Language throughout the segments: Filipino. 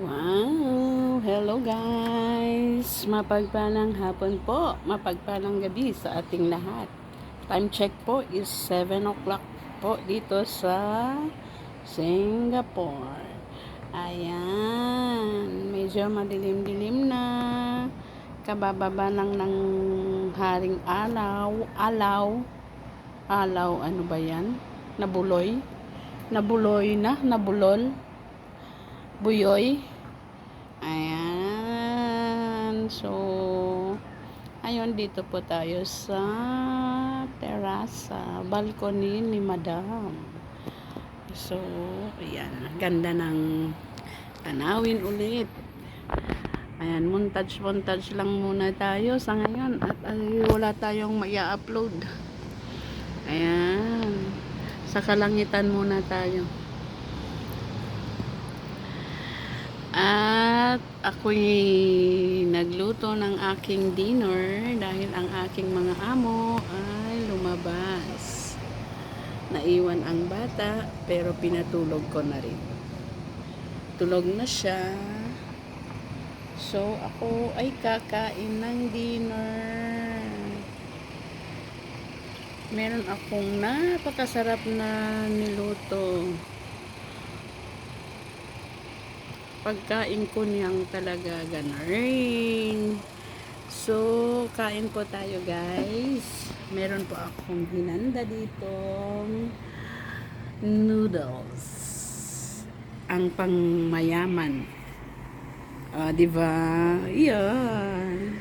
Wow! Hello guys! Mapagpalang hapon po, mapagpalang gabi sa ating lahat. Time check po is 7 o'clock po dito sa Singapore. Ayan, medyo madilim-dilim na. Kabababa lang ng haring alaw. Alaw. Alaw, ano ba yan? Nabuloy. Nabuloy na, nabulol. Buyoy. Ayan. So, ayun, dito po tayo sa terasa, balcony ni Madam. So, ayan. Ganda ng tanawin ulit. Ayan, montage-montage lang muna tayo sa ngayon. At ay, wala tayong maia-upload. Ayan. Sa kalangitan muna tayo. At ako'y nagluto ng aking dinner dahil ang aking mga amo ay lumabas. Naiwan ang bata pero pinatulog ko na rin. Tulog na siya. So ako ay kakain ng dinner. Meron akong napakasarap na niluto. Pagkain ko niyang talaga ganarin. So, kain po tayo guys. Meron po akong hinanda dito. Noodles. Ang pangmayaman. Ah, di ba? Yan.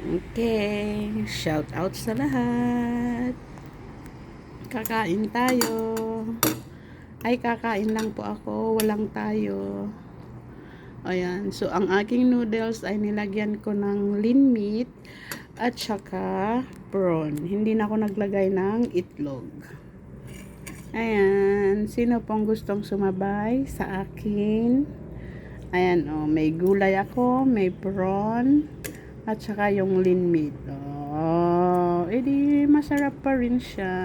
Okay. Shout out sa lahat. Kakain tayo. Ay, kakain lang po ako. Walang tayo. Ayan. So, ang aking noodles ay nilagyan ko ng lean meat at saka prawn. Hindi na ako naglagay ng itlog. Ayan. Sino pong gustong sumabay sa akin? Ayan, oh. May gulay ako, may prawn, at saka yung lean meat. Oh, edi masarap pa rin siya.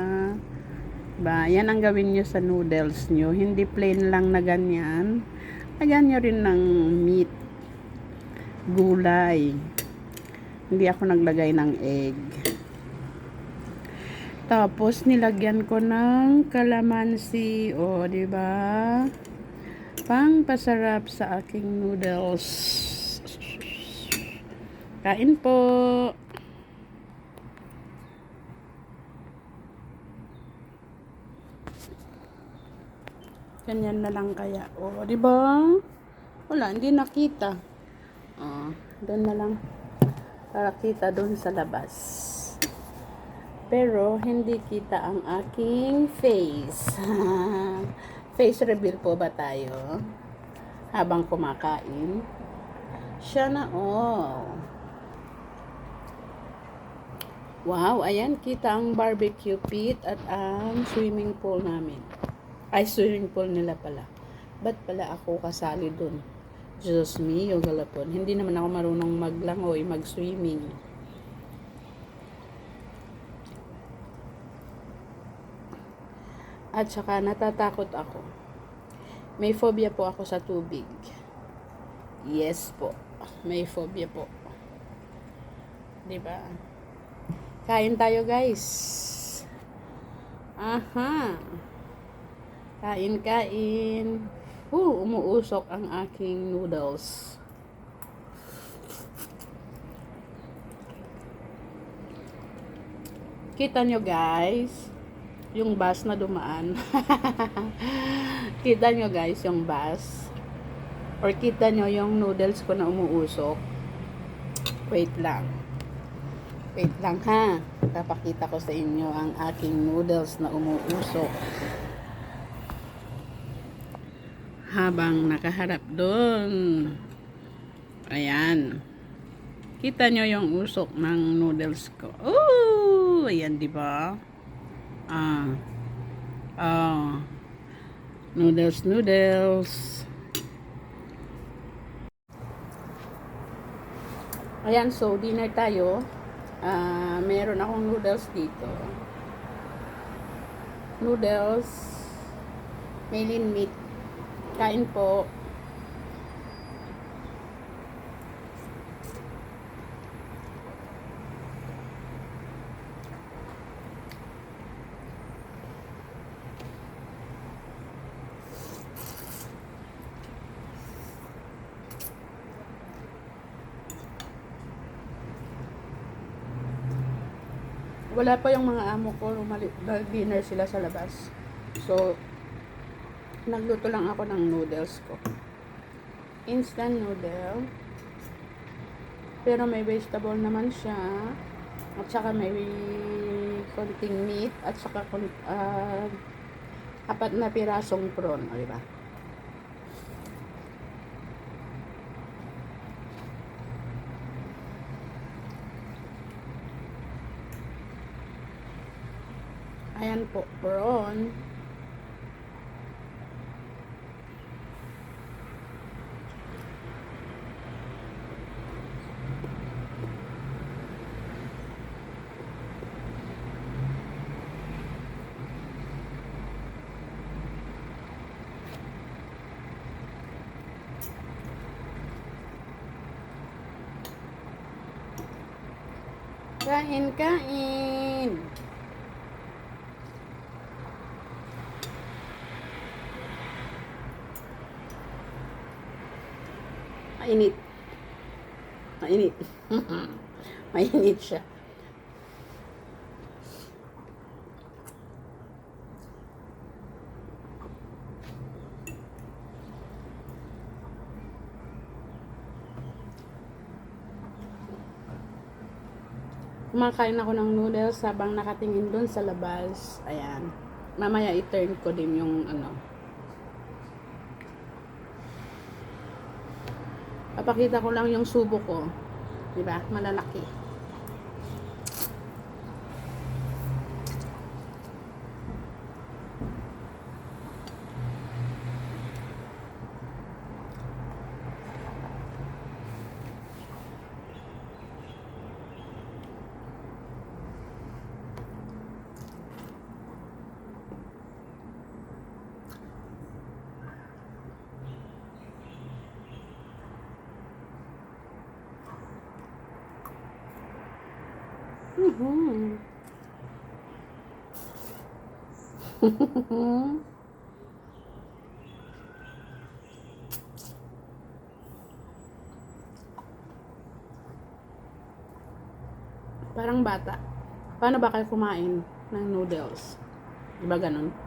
Ba, yan ang gawin nyo sa noodles nyo. Hindi plain lang na ganyan Lagyan nyo rin ng meat. Gulay. Hindi ako naglagay ng egg. Tapos, nilagyan ko ng kalamansi. O, di ba? Pang pasarap sa aking noodles. Kain po. Ganyan na lang kaya. O, di ba? Wala, hindi nakita. O, doon na lang. Para kita doon sa labas. Pero, hindi kita ang aking face. face reveal po ba tayo? Habang kumakain. Siya na all. Wow, ayan, kita ang barbecue pit at ang swimming pool namin. Ay, swimming pool nila pala. Ba't pala ako kasali dun? Diyos mio, galapon. Hindi naman ako marunong maglangoy, mag-swimming. At saka natatakot ako. May phobia po ako sa tubig. Yes po. May phobia po. 'Di ba? Kain tayo, guys. Aha. Kain, kain. Uh, umuusok ang aking noodles. Kita nyo guys, yung bus na dumaan. kita nyo guys, yung bus. Or kita nyo yung noodles ko na umuusok. Wait lang. Wait lang ha. Tapakita ko sa inyo ang aking noodles na umuusok. Habang nakaharap doon. Ayan. Kita nyo yung usok ng noodles ko. Oh, ayan, di ba? Ah. Ah. Noodles, noodles. Ayan, so dinner tayo. Ah, meron akong noodles dito. Noodles. May meat Kain po. wala pa yung mga amo ko, lumali, dinner sila sa labas. So, nagluto lang ako ng noodles ko. Instant noodle. Pero may vegetable naman siya. At saka may konting meat. At saka ah, apat na pirasong prawn. O, diba? Ayan po, prawn. Kain, kain. Mainit. Mainit. Mainit siya. Kumakain ako ng noodles habang nakatingin dun sa labas. Ayan. Mamaya i-turn ko din yung ano. Papakita ko lang yung subo ko. 'Di ba? Malalaki. Mhm. Parang bata. Paano ba kayo kumain ng noodles? Di ba ganun?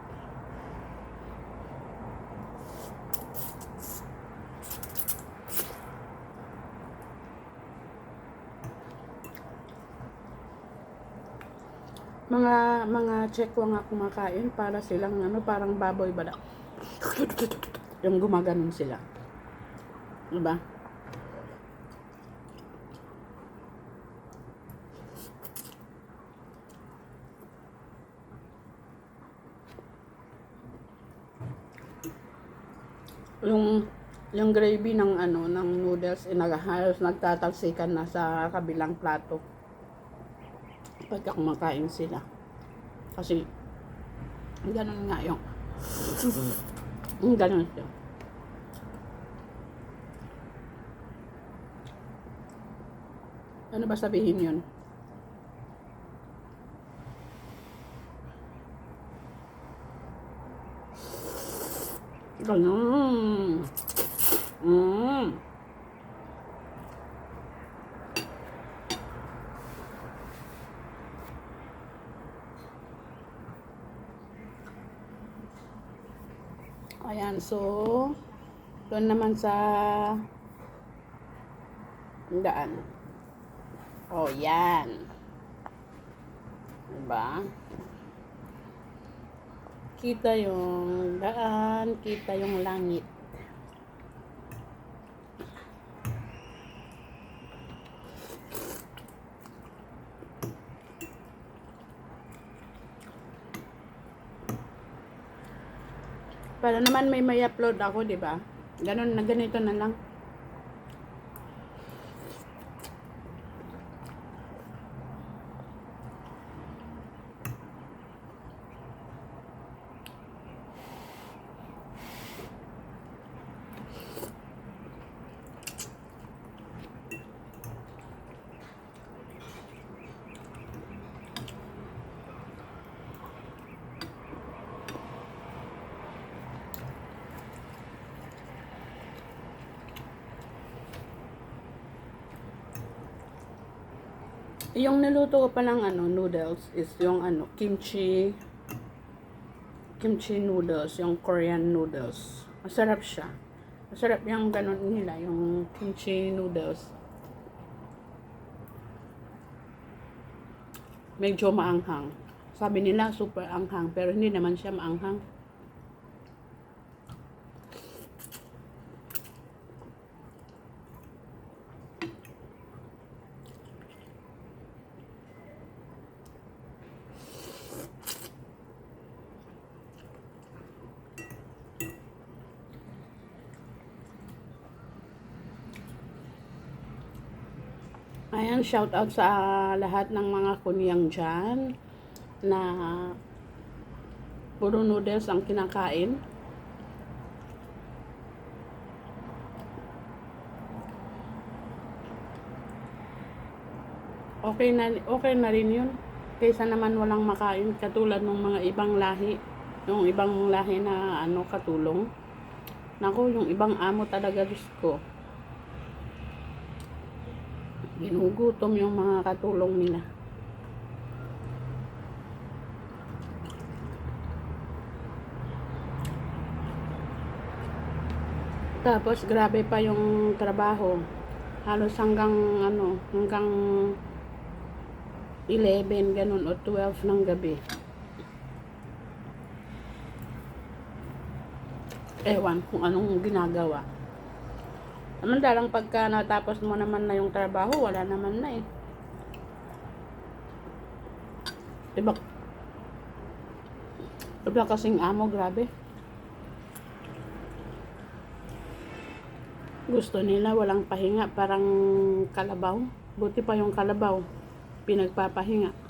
Mga check ko nga kumakain para silang ano parang baboy bala. Yung gumaganon sila. Diba? Yung yung gravy ng ano ng noodles eh, nag- halos nagtatalsikan na sa kabilang plato. Pagka kumakain sila. Kasi, ganun nga yung, ganun siya. Ano ba sabihin yun? Ganun. Mm. Ayan, so, doon naman sa daan. Oh, yan. Diba? Kita yung daan, kita yung langit. Para naman may may upload ako, di ba? Ganun na ganito na lang. Yung niluto ko pa ng ano, noodles is yung ano, kimchi kimchi noodles, yung Korean noodles. Masarap siya. Masarap yung ganun nila, yung kimchi noodles. Medyo maanghang. Sabi nila super anghang, pero hindi naman siya maanghang. Ayan, shout out sa lahat ng mga kunyang dyan na puro noodles ang kinakain. Okay na, okay na rin yun. Kaysa naman walang makain katulad ng mga ibang lahi. Yung ibang lahi na ano katulong. Nako, yung ibang amo talaga Diyos ko. Ginugutom yung mga katulong nila. Tapos grabe pa yung trabaho. Halos hanggang ano, hanggang 11 ganun o 12 ng gabi. Ewan kung anong ginagawa. Samantalang pagka natapos mo naman na yung trabaho, wala naman na eh. Diba? Diba kasing amo, grabe. Gusto nila walang pahinga, parang kalabaw. Buti pa yung kalabaw, pinagpapahinga.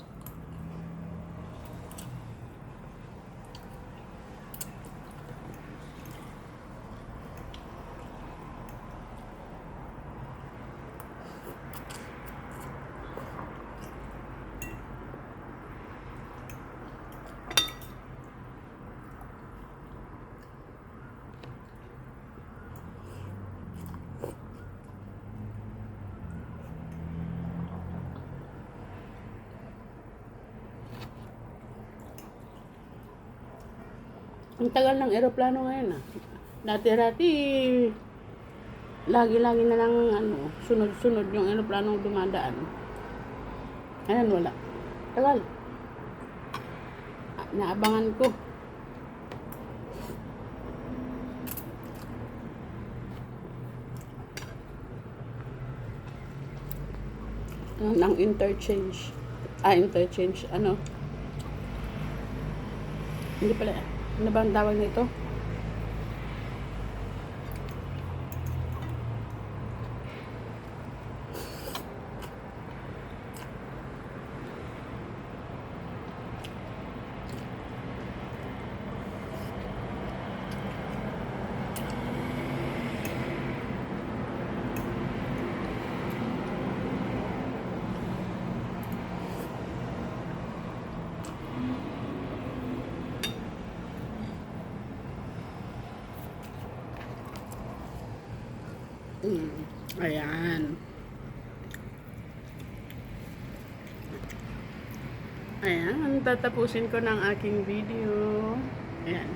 Ang tagal ng eroplano ngayon ah. Dati-dati, lagi-lagi na lang ano, sunod-sunod yung eroplanong dumadaan. Ayan, wala. Tagal. Ah, Naabangan ko. Ano, ng interchange. Ah, interchange. Ano? Hindi pala. Ano ba ang tawag nito? Mm, ayan. Ayan, tatapusin ko ng aking video. Ayan.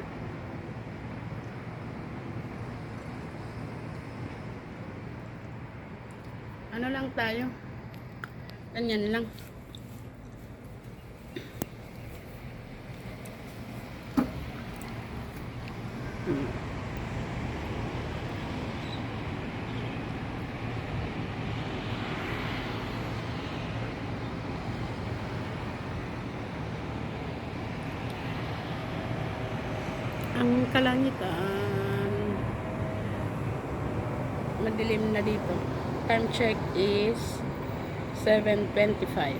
Ano lang tayo? Ganyan lang. Hmm. Ang kalangitan. Madilim na dito. Time check is 7.25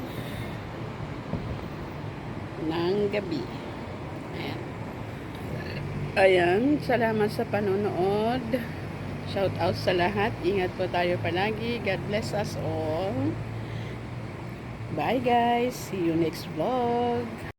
ng gabi. Ayan. Ayan salamat sa panonood. Shout out sa lahat. Ingat po tayo palagi. God bless us all. Bye guys. See you next vlog